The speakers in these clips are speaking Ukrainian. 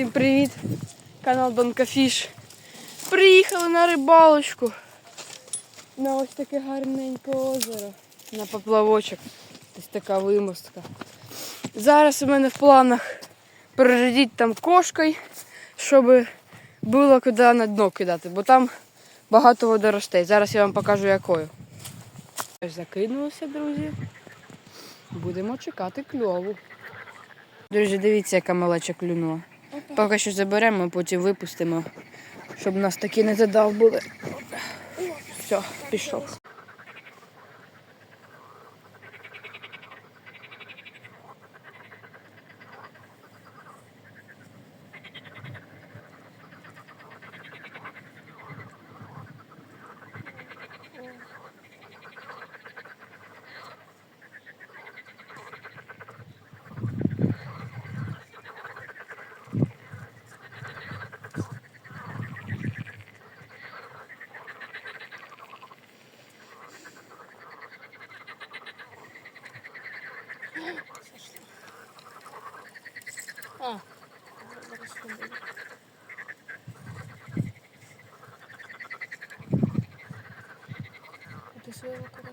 Всім привіт! Канал Донка Фіш. Приїхали на рибалочку. На ось таке гарненьке озеро. На поплавочок. Ось така вимостка. Зараз у мене в планах перерядити там кошкою, щоб було куди на дно кидати, бо там багато водоростей. Зараз я вам покажу якою. Закинулося, друзі. Будемо чекати кльову. Друзі, дивіться, яка малеча клюнула. Поки що заберемо, потім випустимо, щоб нас такі не задав були. Все, пішов.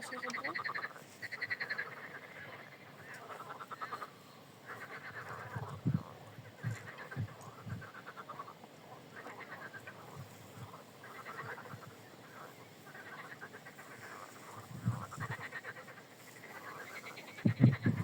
Свого карася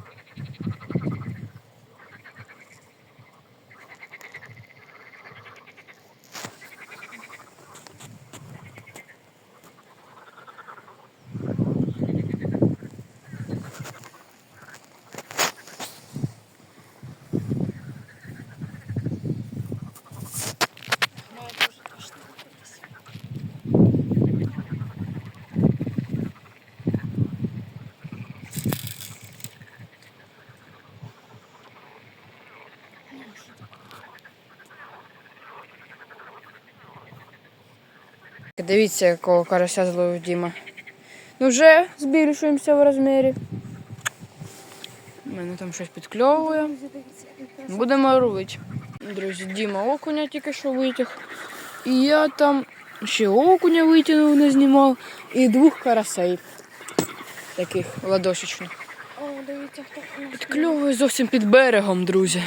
Дивіться, якого карася зловив Діма. Ну вже збільшуємося в розмірі. У мене там щось підкльовує. Будемо робити. Друзі, Діма окуня тільки що витяг. І я там ще окуня витягнув, не знімав. І двох карасей. Таких ладошечних. Підкльовує зовсім під берегом, друзі.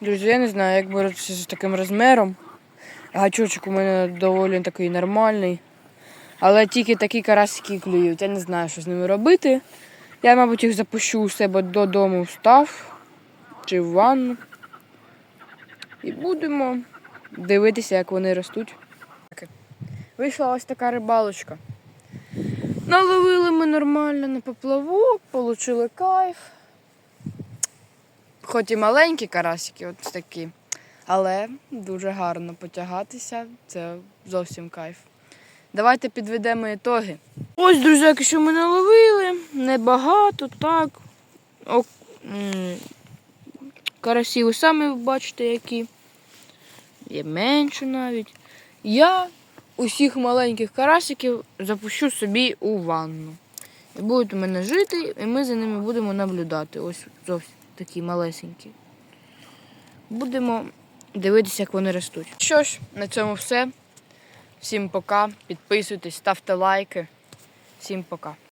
Друзі, я не знаю, як боротися з таким розміром. Гачочок у мене доволі такий нормальний. Але тільки такі карасики клюють. Я не знаю, що з ними робити. Я, мабуть, їх запущу у себе додому в став чи в ванну. І будемо дивитися, як вони ростуть. Вийшла ось така рибалочка. Наловили ми нормально на поплавок, отримали кайф. Хоч і маленькі карасики, от такі, але дуже гарно потягатися. Це зовсім кайф. Давайте підведемо ітоги. Ось, друзяки, що ми наловили. Небагато, так. О, карасі ви самі бачите, які. Є менше навіть. Я усіх маленьких карасиків запущу собі у ванну. І будуть у мене жити, і ми за ними будемо наблюдати. Ось зовсім такі малесенькі. Будемо дивитися, як вони ростуть. Що ж, на цьому все. Всім пока. Підписуйтесь, ставте лайки. Всім пока.